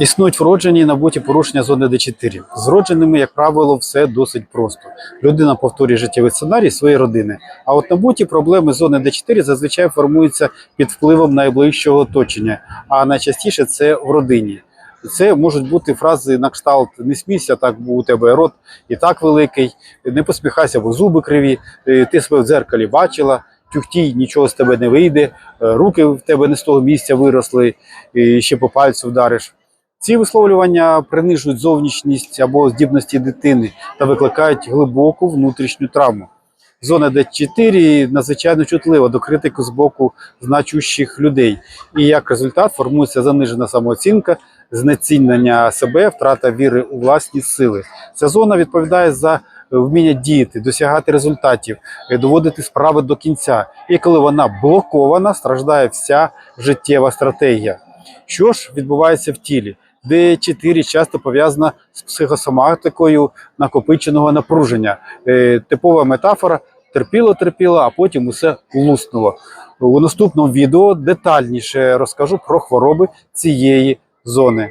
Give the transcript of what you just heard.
Існують вроджені і набуті порушення зони Д4. З вродженими, як правило, все досить просто. Людина повторює життєвий сценарій своєї родини. А от набуті проблеми зони Д4 зазвичай формуються під впливом найближчого оточення, а найчастіше це в родині. Це можуть бути фрази на кшталт не смійся, так бо у тебе рот і так великий, не посміхайся, бо зуби криві, е, ти себе в дзеркалі бачила, тюхтій, нічого з тебе не вийде, е, руки в тебе не з того місця виросли, і ще по пальцю вдариш. Ці висловлювання принижують зовнішність або здібності дитини та викликають глибоку внутрішню травму. Зона Д4 надзвичайно чутлива до критики з боку значущих людей, і як результат формується занижена самооцінка, знецінення себе, втрата віри у власні сили. Ця зона відповідає за вміння діяти, досягати результатів, доводити справи до кінця. І коли вона блокована, страждає вся життєва стратегія. Що ж відбувається в тілі? Д4 часто пов'язана з психосоматикою накопиченого напруження. Е, типова метафора терпіло, терпіло, а потім усе луснуло. У наступному відео детальніше розкажу про хвороби цієї зони.